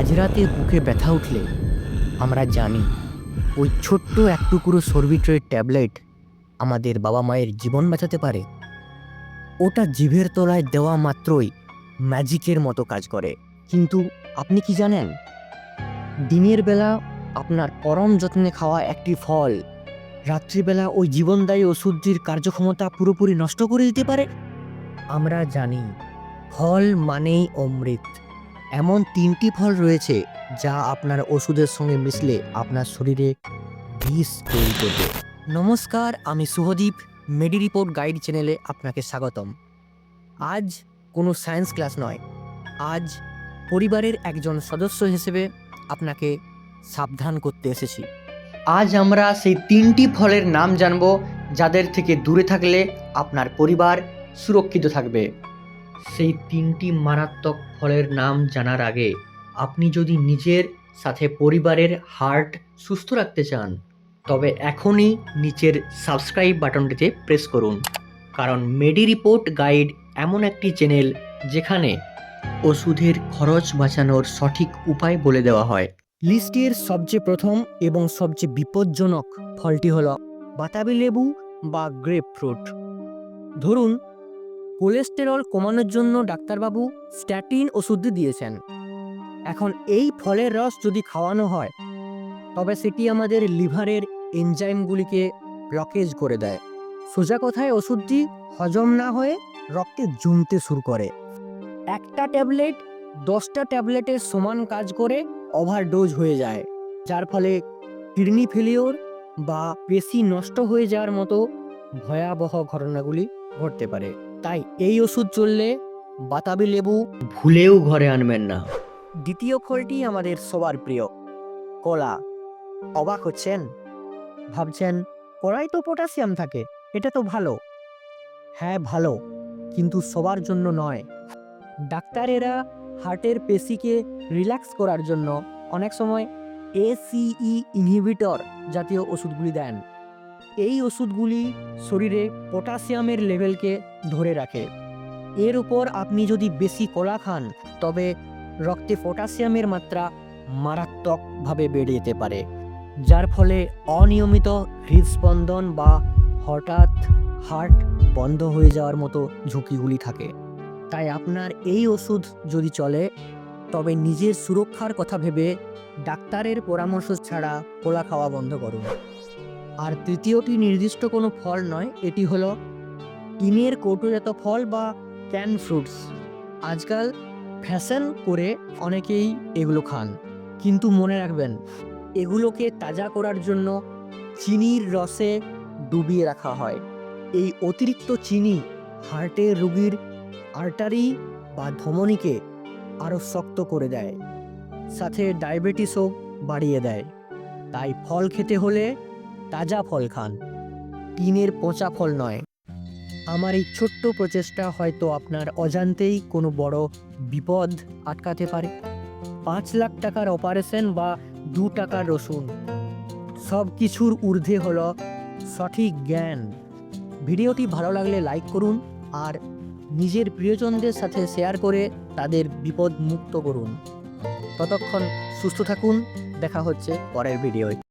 মাঝরাতে বুকে ব্যথা উঠলে আমরা জানি ওই ছোট্ট এক টুকরো সর্বিট্রের ট্যাবলেট আমাদের বাবা মায়ের জীবন বাঁচাতে পারে। ওটা জিভের তলায় দেওয়া মাত্রই ম্যাজিকের মতো কাজ করে। কিন্তু আপনি কি জানেন? দিনের বেলা আপনার পরম যত্নে খাওয়া একটি ফল রাত্রিবেলা ওই জীবনদায়ী ওষুধটির কার্যক্ষমতা পুরোপুরি নষ্ট করে দিতে পারে? আমরা জানি, ফল মানেই অমৃত। এমন তিনটি ফল রয়েছে যা আপনার ওষুধের সঙ্গে মিশলে আপনার শরীরে বিষ তৈরি করবে। নমস্কার, আমি শুভদীপ, মেডি রিপোর্ট গাইড চ্যানেলে আপনাকে স্বাগতম। আজ কোনো সায়েন্স ক্লাস নয়, আজ পরিবারের একজন সদস্য হিসেবে আপনাকে সাবধান করতে এসেছি। আজ আমরা সেই তিনটি ফলের নাম জানব যাদের থেকে দূরে থাকলে আপনার পরিবার সুরক্ষিত থাকবে। সেই তিনটি মারাত্মক ফলের নাম জানার আগে আপনি যদি নিজের সাথে পরিবারের হার্ট সুস্থ রাখতে চান, তবে এখনই নিচের সাবস্ক্রাইব বাটনটিতে প্রেস করুন। কারণ মেডি রিপোর্ট গাইড এমন একটি চ্যানেল যেখানে ওষুধের খরচ বাঁচানোর সঠিক উপায় বলে দেওয়া হয়। লিস্টের সবচেয়ে প্রথম এবং সবচেয়ে বিপজ্জনক ফলটি হল বাতাবি লেবু বা গ্রেপ ফ্রুট ধরুন কোলেস্টেরল কমানোর জন্য ডাক্তারবাবু স্ট্যাটিন ওষুধ দিয়েছেন। এখন এই ফলের রস যদি খাওয়ানো হয়, তবে সেটি আমাদের লিভারের এনজাইমগুলিকে ব্লকেজ করে দেয়। সোজা কথায় ওষুধটি হজম না হয়ে রক্তে জমতে শুরু করে। একটা ট্যাবলেট দশটা ট্যাবলেটের সমান কাজ করে ওভারডোজ হয়ে যায়, যার ফলে কিডনি ফেলিওর বা পেশি নষ্ট হয়ে যাওয়ার মতো ভয়াবহ ঘটনাগুলি ঘটতে পারে। তাই এই ওষুধ চললে বাতাবি লেবু ভুলেও ঘরে আনবেন না। দ্বিতীয় ফলটি আমাদের সবার প্রিয় কলা। অবাক হচ্ছেন? ভাবছেন কলাই তো পটাশিয়াম থাকে এটা তো ভালো। হ্যাঁ ভালো কিন্তু সবার জন্য নয়। ডাক্তারেরা হার্টের পেশিকে রিল্যাক্স করার জন্য অনেক সময় এসিই ইনহিবিটর জাতীয় ওষুধগুলি দেন। এই ওষুধগুলি শরীরে পটাশিয়ামের লেভেলকে ধরে রাখে। এর উপর আপনি যদি বেশি কলা খান, তবে রক্তে পটাশিয়ামের মাত্রা মারাত্মকভাবে বেড়ে যেতে পারে, যার ফলে অনিয়মিত হৃদস্পন্দন বা হঠাৎ হার্ট বন্ধ হয়ে যাওয়ার মতো ঝুঁকিগুলি থাকে। তাই আপনার এই ওষুধ যদি চলে, তবে নিজের সুরক্ষার কথা ভেবে ডাক্তারের পরামর্শ ছাড়া কোলা খাওয়া বন্ধ করুন। আর তৃতীয়টি নির্দিষ্ট কোনো ফল নয়, এটি হলো টিনের কৌটোজাত ফল বা ক্যান ফ্রুটস আজকাল ফ্যাশন করে অনেকেই এগুলো খান। কিন্তু মনে রাখবেন, এগুলোকে তাজা করার জন্য চিনির রসে ডুবিয়ে রাখা হয়। এই অতিরিক্ত চিনি হার্টের রুগীর আর্টারি বা ধমনীকে আরও শক্ত করে দেয়, সাথে ডায়াবেটিসও বাড়িয়ে দেয়। তাই ফল খেতে হলে তাজা ফল খান। টিনের পচা ফল নয়। আমার এই ছোট্ট প্রচেষ্টা হয়তো আপনার অজান্তেই কোনো বড় বিপদ আটকাতে পারে। পাঁচ লাখ টাকার অপারেশন বা দু টাকার রসুন। সব কিছুর ঊর্ধ্বে হলো সঠিক জ্ঞান। ভিডিওটি ভালো লাগলে লাইক করুন আর নিজের প্রিয়জনদের সাথে শেয়ার করে তাদের বিপদ মুক্ত করুন। ততক্ষণ সুস্থ থাকুন। দেখা হচ্ছে পরের ভিডিওয়।